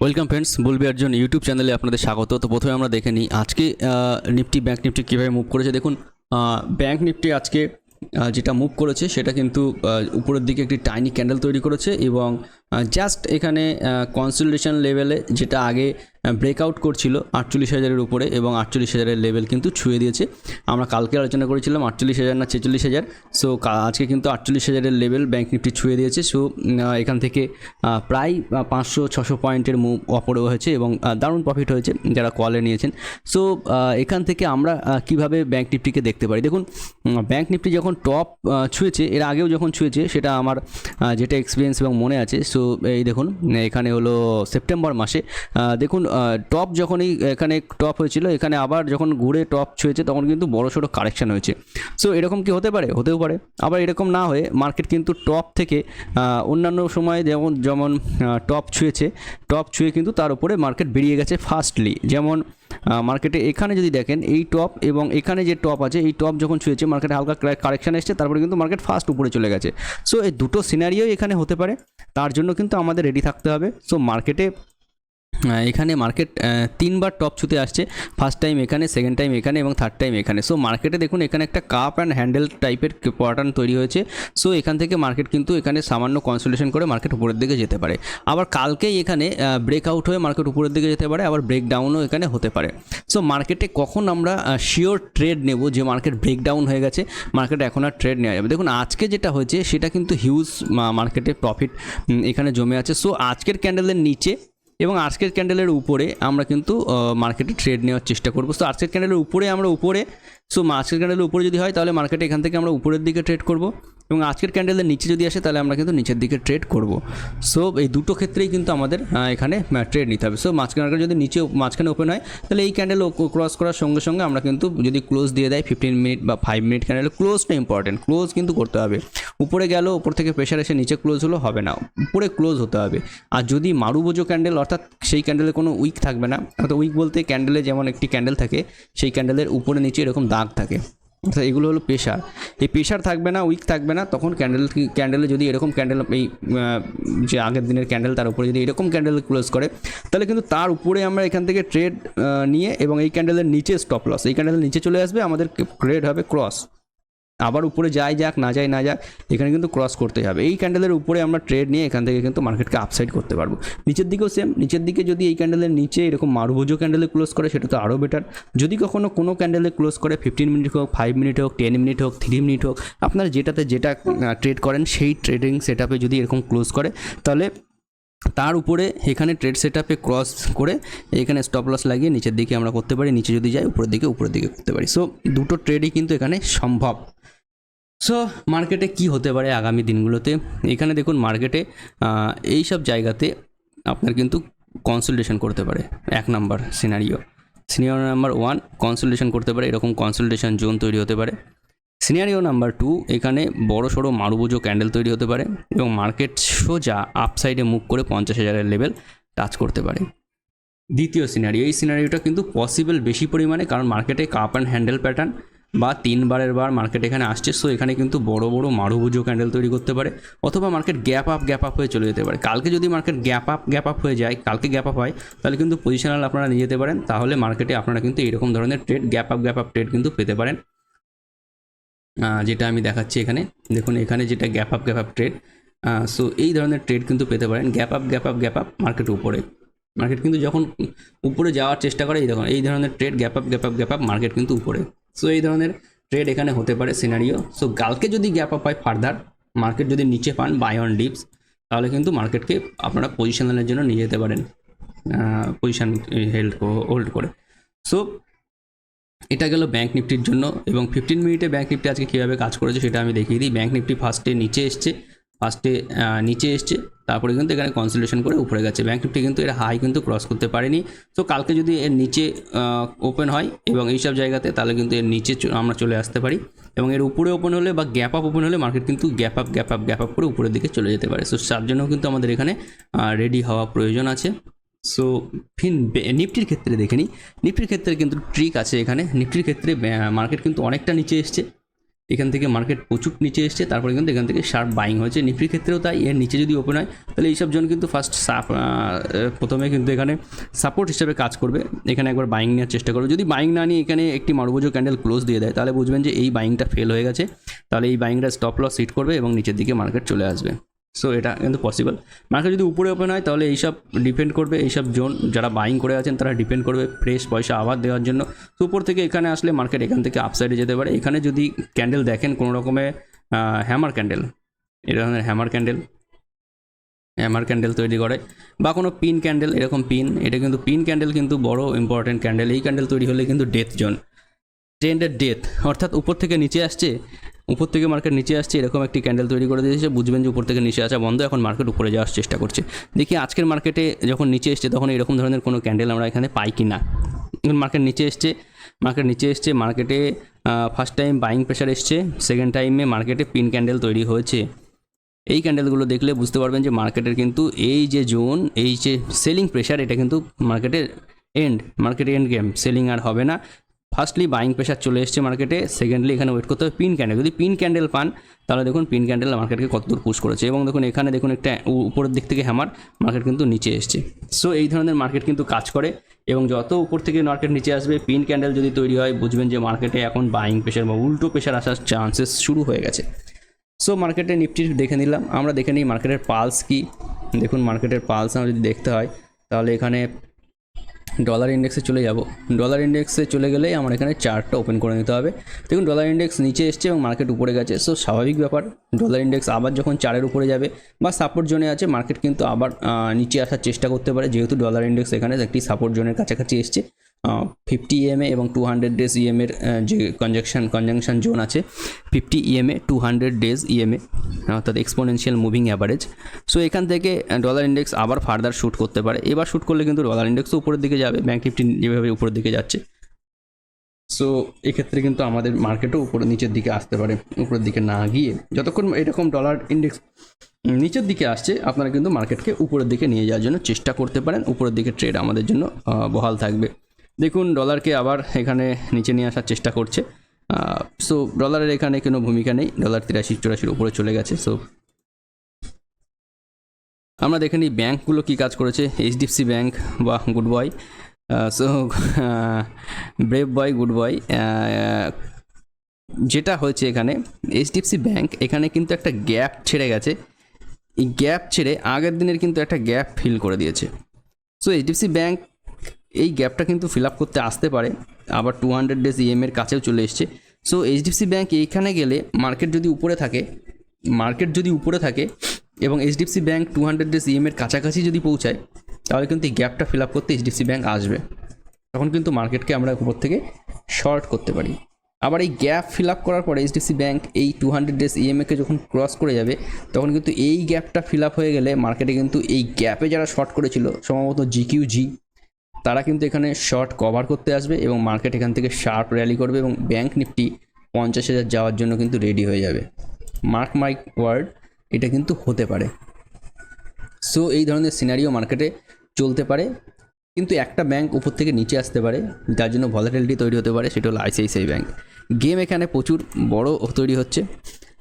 Welcome friends বলবি একজন YouTube চ্যানেলে আপনাদের স্বাগত। তো প্রথমে আমরা দেখে নিই আজকে নিফটি ব্যাংক নিফটি কীভাবে মুভ করেছে। দেখুন ব্যাঙ্ক নিফটি আজকে যেটা মুভ করেছে, সেটা কিন্তু উপরের দিকে একটি টাইনি ক্যান্ডেল তৈরি করেছে এবং জাস্ট এখানে কনসোলিডেশন লেভেলে যেটা আগে ব্রেকআউট করছিল আটচল্লিশ হাজারের উপরে এবং আটচল্লিশ হাজারের লেভেল কিন্তু ছুঁয়ে দিয়েছে। আমরা কালকে আলোচনা করেছিলাম আটচল্লিশ হাজার না ছেচল্লিশ হাজার। সো আজকে কিন্তু আটচল্লিশ হাজারের লেভেল ব্যাংক নিফটি ছুঁয়ে দিয়েছে। সো এখান থেকে প্রায় পাঁচশো, ছশো পয়েন্টের মুভ অপরে হয়েছে এবং দারুণ প্রফিট হয়েছে যারা কলে নিয়েছেন। সো এখান থেকে আমরা কীভাবে ব্যাংক নিফটিকে দেখতে পারি? দেখুন ব্যাংক নিফটি যখন টপ ছুঁয়েছে, এর আগেও যখন ছুঁয়েছে, সেটা আমার যেটা এক্সপিরিয়েন্স এবং মনে আছে এই দেখুন, এখানে হলো সেপ্টেম্বর মাসে। দেখুন টপ যখনই এখানে টপ হয়েছিল, এখানে আবার যখন ঘুরে টপ ছুঁয়েছে, তখন কিন্তু বড় সড়ো কারেকশান হয়েছে। সো এরকম কি হতে পারে? হতেও পারে। আবার এরকম না হয়ে মার্কেট কিন্তু টপ থেকে অন্যান্য সময় যেমন যেমন টপ ছুঁয়েছে, টপ ছুঁয়ে কিন্তু তার উপরে মার্কেট বেরিয়ে গেছে ফাস্টলি। যেমন মার্কেটে এখানে যদি দেখেন, এই টপ এবং এখানে যে টপ আছে, এই টপ যখন ছুঁয়েছে মার্কেটে হালকা কারেকশান এসছে, তারপরে কিন্তু মার্কেট ফাস্ট উপরে চলে গেছে। সো এই দুটো সিনারিও এখানে হতে পারে। তার জন্য কিন্তু আমাদের রেডি থাকতে হবে। সো মার্কেটে এখানে মার্কেট তিনবার টপ ছুতে আসছে। ফার্স্ট টাইম এখানে সেকেন্ড টাইম এখানে এবং থার্ড টাইম এখানে। সো মার্কেটে দেখুন, এখানে একটা কাপ অ্যান্ড হ্যান্ডেল টাইপের প্যাটার্ন তৈরি হয়েছে। সো এখান থেকে মার্কেট কিন্তু এখানে সামান্য কনসোলেশন করে মার্কেট উপরের দিকে যেতে পারে। আবার কালকেই এখানে ব্রেকআউট হয়ে মার্কেট উপরের দিকে যেতে পারে, আবার ব্রেকডাউনও এখানে হতে পারে। সো মার্কেটে কখন আমরা শিওর ট্রেড নেব যে মার্কেট ব্রেকডাউন হয়ে গেছে মার্কেটে এখন আর ট্রেড নেওয়া যাবে। দেখুন, আজকে যেটা হয়েছে, সেটা কিন্তু হিউজ মার্কেটে প্রফিট এখানে জমে আছে। সো আজকের ক্যান্ডেলের নিচে এবং আজকের ক্যান্ডেলের উপরে আমরা কিন্তু মার্কেটে ট্রেড নেওয়ার চেষ্টা করব। সো আজকের ক্যান্ডেলের উপরে আমরা উপরে সো আজকের ক্যান্ডেলের উপরে যদি হয়, তাহলে মার্কেটে এখান থেকে আমরা উপরের দিকে ট্রেড করব। এবং আজকের ক্যান্ডেলের নিচে যদি আসে, তাহলে আমরা কিন্তু নিচের দিকে ট্রেড করব। সো এই দুটো ক্ষেত্রেই কিন্তু আমাদের এখানে ট্রেড নিতে হবে। সো মাঝখানে যদি নিচে, মাঝখানে ওপেন হয়, তাহলে এই ক্যান্ডেল ক্রস করার সঙ্গে সঙ্গে আমরা কিন্তু যদি ক্লোজ দিয়ে দেয় ফিফটিন মিনিট বা ফাইভ মিনিট ক্যান্ডেল ক্লোজটা ইম্পর্টেন্ট ক্লোজ কিন্তু করতে হবে। উপরে গেল, উপর থেকে প্রেশার এসে নিচে ক্লোজ হলো, হবে না। উপরে ক্লোজ হতে হবে। আর যদি মারুবোজো ক্যান্ডেল অর্থাৎ সেই ক্যান্ডেলে কোনো উইক থাকবে না, অর্থাৎ উইক বলতে ক্যান্ডেলে যেমন একটি ক্যান্ডেল থাকে, সেই ক্যান্ডেলের উপরে নিচে এরকম দাগ থাকে। অর্থাৎ এগুলো হলো প্রেশার এই প্রেশার থাকবে না উইক থাকবে না, তখন ক্যান্ডেল ক্যান্ডেলে যদি এরকম ক্যান্ডেল এই যে আগের দিনের ক্যান্ডেল তার উপরে যদি এরকম ক্যান্ডেল ক্লোজ করে, তাহলে কিন্তু তার উপরে আমরা এখান থেকে ট্রেড নিয়ে এবং এই ক্যান্ডেলের নিচে স্টপ লস এই ক্যান্ডেলের নিচে চলে আসবে, আমাদের ট্রেড হবে ক্রস আবার উপরে যাই যাক, না যাই, না যাক, এখানে কিন্তু ক্রস করতে হবে। এই ক্যান্ডেলের উপরে আমরা ট্রেড নিয়ে এখান থেকে কিন্তু মার্কেটকে আপসাইড করতে পারব। নিচের দিকেও সেম নিচের দিকে যদি এই ক্যান্ডেলের নিচে এরকম মারুভুজো ক্যান্ডেলে ক্লোজ করে, সেটা তো আরও বেটার যদি কখনো কোনো ক্যান্ডেলে ক্লোজ করে ফিফটিন মিনিট হোক ফাইভ মিনিট হোক টেন মিনিট হোক থ্রি মিনিট হোক, আপনারা যেটাতে যেটা ট্রেড করেন, সেই ট্রেডিং সেট যদি এরকম ক্লোজ করে, তাহলে তার উপরে এখানে ট্রেড সেট ক্রস করে, এখানে স্টপ লস লাগিয়ে নিচের দিকে আমরা করতে পারি, নিচে যদি যাই, উপরের দিকে উপরের দিকে করতে পারি। সো দুটো ট্রেডই কিন্তু এখানে সম্ভব। সো মার্কেটে কি হতে পারে আগামী দিনগুলোতে? এখানে দেখুন মার্কেটে এই সব জায়গাতে আপনার কিন্তু কনসুলটেশন করতে পারে। এক number scenario senior number one consultation করতে পারে। এরকম কনসুলটেশন জোন তৈরি হতে পারে। সিনারিও নাম্বার টু এখানে বড় সড়ো মারুবুজো ক্যান্ডেল তৈরি হতে পারে এবং মার্কেট সোজা আপসাইডে মুভ করে পঞ্চাশ হাজারের লেভেল টাচ করতে পারে। দ্বিতীয় সিনারিও এই সিনারিওটা কিন্তু পসিবল বেশি পরিমাণে কারণ মার্কেটে কাপ অ্যান্ড হ্যান্ডেল প্যাটার্ন বা তিনবারের বার মার্কেট এখানে আসছে সো এখানে কিন্তু বড় বড় মারুভুজো ক্যান্ডেল তৈরি করতে পারে, অথবা market gap up gap up হয়ে চলে যেতে পারে। কালকে যদি market gap up gap up হয়ে যায়, কালকে গ্যাপ আপ হয়, তাহলে কিন্তু পজিশনাল আপনারা নিয়ে যেতে পারেন, তাহলে মার্কেটে আপনারা কিন্তু এরকম ধরনের trade gap up gap up trade কিন্তু পেতে পারেন। যেটা আমি দেখাচ্ছি এখানে, দেখুন এখানে যেটা gap up gap up trade so এই ধরনের ট্রেড কিন্তু পেতে পারেন gap up gap up gap up market উপরে। মার্কেট কিন্তু যখন উপরে যাওয়ার চেষ্টা করে, এই দেখুন, এই ধরনের trade gap up gap up gap up market কিন্তু উপরে। সো এই ধরনের ট্রেড এখানে হতে পারে সিনারিও সো কালকে যদি গ্যাপ আপ হয় ফার্দার মার্কেট যদি নিচে পান বাই অন ডিপস তাহলে কিন্তু মার্কেটকে আপনারা পজিশনালের জন্য নিয়ে যেতে পারেন পজিশন হেল্ড হোল্ড করে। সো এটা গেল ব্যাঙ্ক নিফটির জন্য এবং ফিফটিন মিনিটে ব্যাঙ্ক নিফটি আজকে কীভাবে কাজ করেছে সেটা আমি দেখিয়ে দিই। ব্যাঙ্ক নিফটি ফার্স্টে নিচে এসছে। ফার্স্টে নিচে এসছে, তারপরে কিন্তু এখানে কনসুলেশন করে উপরে গেছে। ব্যাঙ্ক নিফটি কিন্তু এর হাই কিন্তু ক্রস করতে পারেনি। তো কালকে যদি এর নিচে ওপেন হয় এবং এইসব জায়গাতে, তাহলে কিন্তু এর নিচে আমরা চলে আসতে পারি। এবং এর উপরে ওপেন হলে বা গ্যাপ আপ ওপেন হলে মার্কেট কিন্তু gap up gap up gap up করে উপরের দিকে চলে যেতে পারে। সো তার জন্য কিন্তু আমাদের এখানে রেডি হওয়া প্রয়োজন আছে। সো ফিন নিফটির ক্ষেত্রে দেখে নিই নিফটির ক্ষেত্রে কিন্তু ট্রিক আছে এখানে। নিফটির ক্ষেত্রে মার্কেট কিন্তু অনেকটা নিচে এসছে। এখান থেকে মার্কেট প্রচুর নিচে এসছে, তারপরে কিন্তু এখান থেকে শার্প বাইং হয়েছে। নিফটির ক্ষেত্রেও তাই, এর নিচে যদি ওপেন হয়, তাহলে এইসব জন কিন্তু ফার্স্ট প্রথমে কিন্তু এখানে সাপোর্ট হিসেবে কাজ করবে। এখানে একবার বাইং নেওয়ার চেষ্টা করবে। যদি বাইং না নিয়ে এখানে একটি মারুবোজো ক্যান্ডেল ক্লোজ দিয়ে দেয়, তাহলে বুঝবেন যে এই বাইংটা ফেল হয়ে গেছে। তাহলে এই বাইংটা স্টপ লস হিট করবে এবং নিচের দিকে মার্কেট চলে আসবে। সো এটা কিন্তু পসিবল মার্কেট যদি উপরে ওপেন হয়, তাহলে এইসব ডিপেন্ড করবে, এইসব জোন যারা বাইং করে আছেন, তারা ডিপেন্ড করবে ফ্রেশ পয়সা আবার দেওয়ার জন্য। তো উপর থেকে এখানে আসলে মার্কেট এখান থেকে আপসাইডে যেতে পারে। এখানে যদি ক্যান্ডেল দেখেন, কোনো রকমের হ্যামার ক্যান্ডেল এটা ধরনের হ্যামার ক্যান্ডেল হ্যামার ক্যান্ডেল তৈরি করে, বা কোনো পিন ক্যান্ডেল এরকম পিন এটা কিন্তু পিন ক্যান্ডেল কিন্তু বড় ইম্পর্টেন্ট ক্যান্ডেল এই ক্যান্ডেল তৈরি হলে কিন্তু ডেথ জোন ট্রেন্ডের ডেথ অর্থাৎ উপর থেকে নিচে আসছে উপর থেকে মার্কেট নিচে আসছে, এরকম একটি ক্যান্ডেল তৈরি করে দিয়েছে, বুঝবেন যে উপর থেকে নিচে আসা বন্ধ, এখন মার্কেট উপরে যাওয়ার চেষ্টা করছে। দেখি আজকের মার্কেটে যখন নিচে এসছে, তখন এরকম ধরনের কোনো ক্যান্ডেল আমরা এখানে পাই কি না। মার্কেট নিচে এসছে মার্কেট নিচে এসছে মার্কেটে ফার্স্ট টাইম বাইং প্রেশার এসছে সেকেন্ড টাইমে মার্কেটে পিন ক্যান্ডেল তৈরি হয়েছে। এই ক্যান্ডেলগুলো দেখলে বুঝতে পারবেন যে মার্কেটের কিন্তু এই যে জোন এই যে সেলিং প্রেশার এটা কিন্তু মার্কেটের end market end game selling আর হবে না। ফার্স্টলি বাইং প্রেশার চলে এসছে মার্কেটে সেকেন্ডলি এখানে ওয়েট করতে হবে পিন ক্যান্ডেল যদি পিন ক্যান্ডেল পান, তাহলে দেখুন পিন ক্যান্ডেল মার্কেটকে কতদূর পুশ করেছে। এবং দেখুন, এখানে দেখুন একটা উপরের দিক থেকে হ্যামার মার্কেট কিন্তু নিচে এসছে। সো এই ধরনের মার্কেট কিন্তু কাজ করে। এবং যত উপর থেকে মার্কেট নিচে আসবে পিন ক্যান্ডেল যদি তৈরি হয়, বুঝবেন যে মার্কেটে এখন বাইং প্রেশার বা উল্টো প্রেশার আসার চান্সেস শুরু হয়ে গেছে। সো মার্কেটে নিফটির দেখে নিলাম। আমরা দেখে নিই মার্কেটের পালস কি। দেখুন মার্কেটের পালস আমরা যদি দেখতে হয়, তাহলে এখানে ডলার ইন্ডেক্সে চলে যাব। ডলার ইন্ডেক্সে চলে গেলেই আমার এখানে চার্টটা ওপেন করে নিতে হবে। দেখুন ডলার ইন্ডেক্স নিচে এসছে এবং মার্কেট উপরে গেছে। সো স্বাভাবিক ব্যাপার ডলার ইন্ডেক্স আবার যখন চারের উপরে যাবে বা সাপোর্ট জোনে আছে মার্কেট কিন্তু আবার নিচে আসার চেষ্টা করতে পারে। যেহেতু ডলার ইন্ডেক্স এখানে একটি সাপোর্ট জোনের কাছাকাছি এসছে। ফিফটি ইএমএ এবং টু হান্ড্রেড ডেজ ইএমের যে কনজাকশন কনজাংশন জোন আছে, fifty EMA two hundred days EMA অর্থাৎ এক্সপোনেনশিয়াল মুভিং অ্যাভারেজ সো এখান থেকে ডলার ইন্ডেক্স আবার ফার্দার শ্যুট করতে পারে। এবার শ্যুট করলে কিন্তু ডলার ইন্ডেক্সও উপরের দিকে যাবে ব্যাঙ্ক নিফটি যেভাবে উপরের দিকে যাচ্ছে। সো এক্ষেত্রে কিন্তু আমাদের মার্কেটও উপরে, নিচের দিকে আসতে পারে, উপরের দিকে না গিয়ে। যতক্ষণ এরকম ডলার ইন্ডেক্স নিচের দিকে আসছে, আপনারা কিন্তু মার্কেটকে উপরের দিকে নিয়ে যাওয়ার জন্য চেষ্টা করতে পারেন। উপরের দিকে ট্রেড আমাদের জন্য বহাল থাকবে। দেখুন ডলারকে আবার এখানে নিচে নিয়ে আসার চেষ্টা করছে। সো ডলারের এখানে কোনো ভূমিকা নেই। ডলার তিরাশি, চুরাশির উপরে চলে গেছে সো আমরা দেখে নিই ব্যাঙ্কগুলো কী কাজ করেছে। এইচডিএফসি ব্যাঙ্ক বা good boy so brave boy good boy যেটা হয়েছে এখানে এইচডিএফসি ব্যাঙ্ক এখানে কিন্তু একটা গ্যাপ ছেড়ে গেছে। এই গ্যাপ ছেড়ে আগের দিনের কিন্তু একটা গ্যাপ ফিল করে দিয়েছে। সো এইচডিএফসি ব্যাঙ্ক এই গ্যাপটা কিন্তু ফিল আপ করতে আসতে পারে। আবার টু হান্ড্রেড ডেজ ইএমের কাছেও চলে এসছে। সো এইচডিএফসি ব্যাঙ্ক এইখানে গেলে মার্কেট যদি উপরে থাকে মার্কেট যদি উপরে থাকে এবং HDFC bank two hundred days ইএমের কাছাকাছি যদি পৌঁছায়, তাহলে কিন্তু এই গ্যাপটা ফিল আপ করতে এইচডিএফসি ব্যাঙ্ক আসবে। তখন কিন্তু মার্কেটকে আমরা উপর থেকে শর্ট করতে পারি। আবার এই গ্যাপ ফিল আপ করার পরে এইচডিএফসি ব্যাঙ্ক এই টু হান্ড্রেড ডেজ ইএমএকে যখন ক্রস করে যাবে, তখন কিন্তু এই গ্যাপটা ফিল আপ হয়ে গেলে মার্কেটে কিন্তু এই গ্যাপে যারা শর্ট করেছিল, সম্ভবত জিকিউ জি তারা কিন্তু এখানে শর্ট কভার করতে আসবে এবং মার্কেট এখান থেকে শার্প র্যালি করবে এবং ব্যাঙ্ক নিফটি পঞ্চাশ হাজার যাওয়ার জন্য কিন্তু রেডি হয়ে যাবে। মার্ক মাইক ওয়ার্ড এটা কিন্তু হতে পারে। সো এই ধরনের সিনারিও মার্কেটে চলতে পারে। কিন্তু একটা ব্যাংক উপর থেকে নিচে আসতে পারে, যার জন্য ভলাটিলিটি তৈরি হতে পারে, সেটা হলো আইসিআইসিআই ব্যাংক গেম এখানে প্রচুর বড় তৈরি হচ্ছে।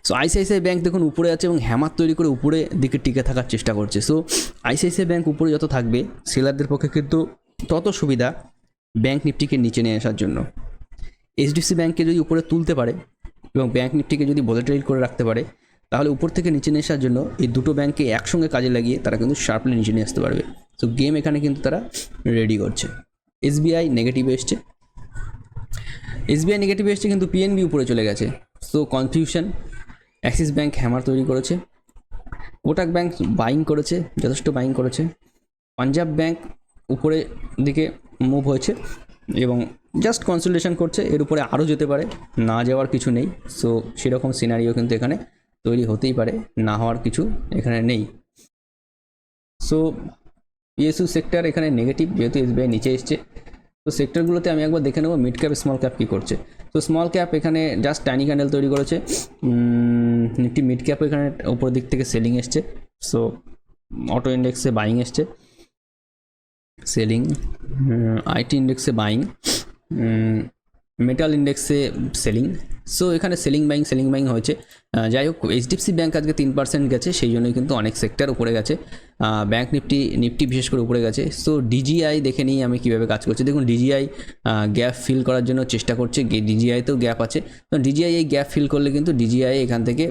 সো আইসিআইসিআই ব্যাংক দেখুন উপরে আছে এবং হ্যামার তৈরি করে উপরে দিকে টিকে থাকার চেষ্টা করছে। সো আইসিআইসিআই ব্যাংক উপরে যত থাকবে সেলারদের পক্ষে কিন্তু তত সুবিধা ব্যাংক নিফটিকে নিচে নিয়ে আসার জন্য। এইচডিএফসি ব্যাংককে যদি উপরে তুলতে পারে এবং ব্যাংক নিফটিকে যদি ভলাটাইল করে রাখতে পারে, তাহলে উপর থেকে নিচে নিয়ে আসার জন্য এই দুটো ব্যাংককে একসঙ্গে কাজে লাগিয়ে তারা কিন্তু শার্পলি নিচে নিয়ে আসতে পারবে। তো গেম এখানে কিন্তু তারা রেডি করছে। এসবিআই নেগেটিভ এসছে। এসবিআই নেগেটিভ এসছে কিন্তু পিএনবি উপরে চলে গেছে। So confusion Axis bank hammer তৈরি করেছে। কোটাক ব্যাঙ্ক বাইং করেছে, যথেষ্ট বাইং করেছে। পাঞ্জাব ব্যাংক উপরে দিকে মুভ হয়েছে এবং জাস্ট কনসুলেশন করছে, এর উপরে আরও যেতে পারে, না যাওয়ার কিছু নেই। সো সেরকম সিনারিও কিন্তু এখানে তৈরি হতেই পারে, না হওয়ার কিছু এখানে নেই। সো পিএসইউ সেক্টর এখানে নেগেটিভ যেহেতু এসবিআই নিচে এসছে। তো সেক্টরগুলোতে আমি একবার দেখে নেব মিড ক্যাপ স্মল ক্যাপ কী করছে। তো স্মল ক্যাপ এখানে জাস্ট টাইনি ক্যান্ডেল তৈরি করেছে। নিফটি মিড ক্যাপ এখানে উপর দিক থেকে সেলিং এসছে। সো অটো ইন্ডেক্সে বাইং এসছে। সেলিং আইটি ইন্ডেক্সে বাইং মেটাল ইন্ডেক্সে সেলিং সো এখানে সেলিং বাইং সেলিং বাইং হয়েছে। যাই হোক এইচডিএফসি ব্যাঙ্ক আজকে তিন পার্সেন্ট গেছে, সেই জন্যই কিন্তু অনেক সেক্টর উপরে গেছে। ব্যাংক নিফটি নিফটি বিশেষ করে উপরে গেছে। সো ডিজিআই দেখে নিই আমি কীভাবে কাজ করছি। দেখুন ডিজিআই গ্যাপ ফিল করার জন্য চেষ্টা করছে। ডিজিআইতেও গ্যাপ আছে। তো ডিজিআই এই গ্যাপ ফিল করলে কিন্তু ডিজিআই এখান থেকে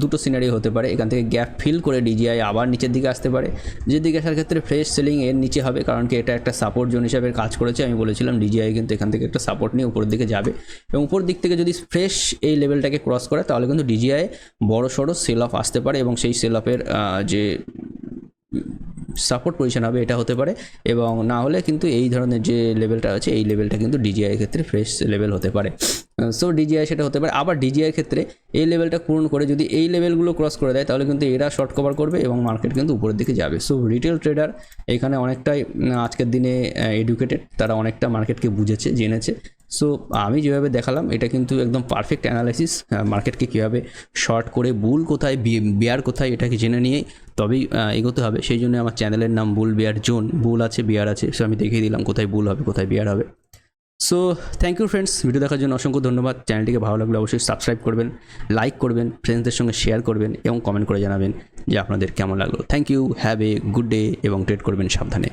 দুটো সিনারি হতে পারে। এখান থেকে গ্যাপ ফিল করে ডিজিআই আবার নিচের দিকে আসতে পারে। যে দিকে আসার ক্ষেত্রে ফ্রেশ সেলিং এর নিচে হবে, কারণ কি এটা একটা সাপোর্ট জোন হিসাবে কাজ করেছে। আমি বলেছিলাম ডিজিআই কিন্তু এখান থেকে একটা সাপোর্ট নিয়ে উপরের দিকে যাবে। এবং উপর দিক থেকে যদি ফ্রেশ এই লেভেলটাকে ক্রস করে, তাহলে কিন্তু ডিজিআই বড় সড়ো সেল অফ আসতে পারে এবং সেই সেল অফের যে সাপোর্ট পজিশন হবে এটা হতে পারে এবং না হলে কিন্তু এই ধরনের যে লেভেলটা আছে, এই লেভেলটা কিন্তু ডিজিআই ক্ষেত্রে ফ্রেশ লেভেল হতে পারে। সো ডিজিআই সেটা হতে পারে। আবার ডিজিআই ক্ষেত্রে এই লেভেলটা পূরণ করে যদি এই লেভেলগুলো ক্রস করে দেয়, তাহলে কিন্তু এরা শর্ট কভার করবে এবং মার্কেট কিন্তু উপরের দিকে যাবে। সো রিটেল ট্রেডার এখানে অনেকটাই আজকের দিনে এডুকেটেড তারা অনেকটা মার্কেটকে বুঝেছে, জেনেছে। সো আমি যেভাবে দেখালাম, এটা কিন্তু একদম পারফেক্ট অ্যানালাইসিস মার্কেটকে কীভাবে শর্ট করে বুল কোথায় বেয়ার কোথায়, এটাকে জেনে নিয়েই তবেই এগোতে হবে। সেই জন্য আমার চ্যানেলের নাম বুল বেয়ার জোন বুল আছে বিয়ার আছে সো আমি দেখিয়ে দিলাম কোথায় বুল হবে, কোথায় বিয়ার হবে। So thank you friends video দেখার জন্য অসংখ্য ধন্যবাদ। চ্যানেলটিকে ভালো লাগলে অবশ্যই সাবস্ক্রাইব করবেন লাইক করবেন ফ্রেন্ডসদের সঙ্গে শেয়ার করবেন এবং কমেন্ট করে জানাবেন যে আপনাদের কেমন লাগল। Thank you have a good day এবং ট্রেড করবেন সাবধানে।